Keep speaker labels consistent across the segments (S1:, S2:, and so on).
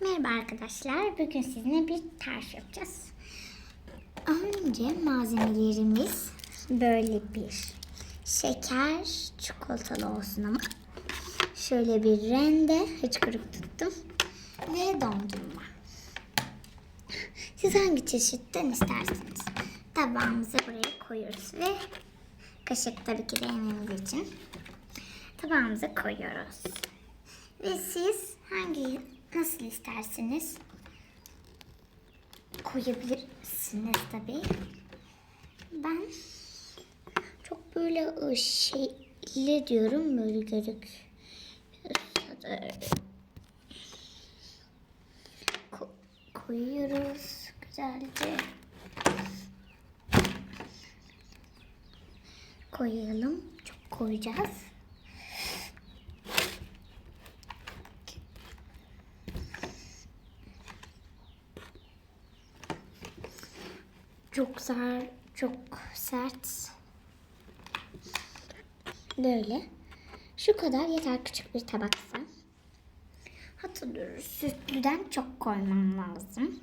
S1: Merhaba arkadaşlar. Bugün sizinle bir tarif yapacağız. Önce malzemelerimiz böyle bir şeker çikolatalı olsun ama şöyle bir rende hıçkırık tuttum ve dondurma. Siz hangi çeşitten isterseniz tabağımıza buraya koyuyoruz ve kaşık tabii ki de yememiz için tabağımıza koyuyoruz. Ve siz hangi nasıl isterseniz koyabilirsiniz tabii. Ben çok böyle ıı, şeyli diyorum böyle gözük. Ko- koyuyoruz güzelce. Koyalım. Çok koyacağız. Çok sert, çok sert. Böyle. Şu kadar yeter küçük bir tabaksa. Dur sütlüden çok koymam lazım.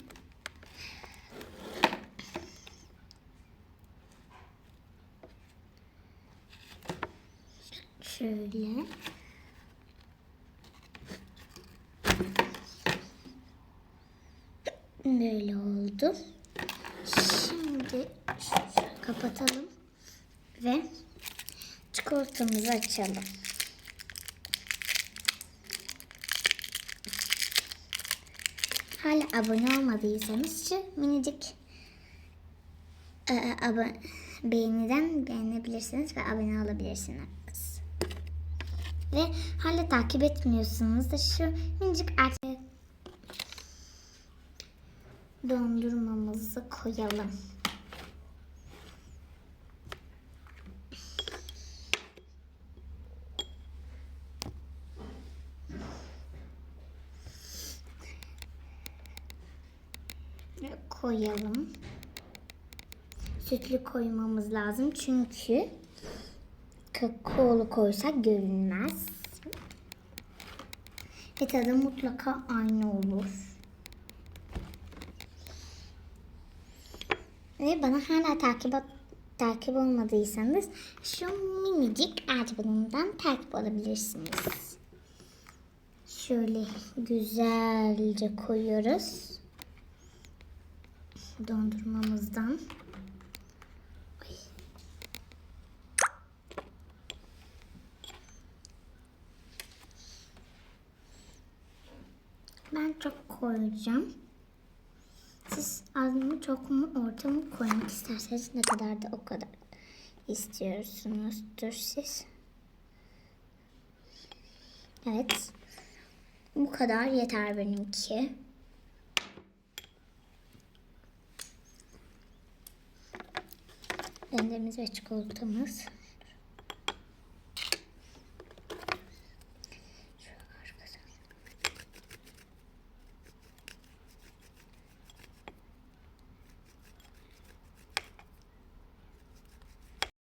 S1: Şöyle. Böyle oldu. Kapatalım ve çikolatamızı açalım. Hala abone olmadıysanız şu minicik e, abone, beğeniden beğenebilirsiniz ve abone olabilirsiniz. Ve hala takip etmiyorsanız da şu minicik artık dondurmamızı koyalım. Koyalım. Sütlü koymamız lazım çünkü kakaolu koysak görünmez. Ve tadı mutlaka aynı olur. Ve bana hala takip takip olmadıysanız şu minicik ağaç balonundan takip olabilirsiniz. Şöyle güzelce koyuyoruz. Dondurmamızdan. Ben çok koyacağım. Siz az mı çok mu orta mı koymak isterseniz ne kadar da o kadar istiyorsunuzdur siz. Evet. Bu kadar yeter benimki. Rendemiz ve çikolatamız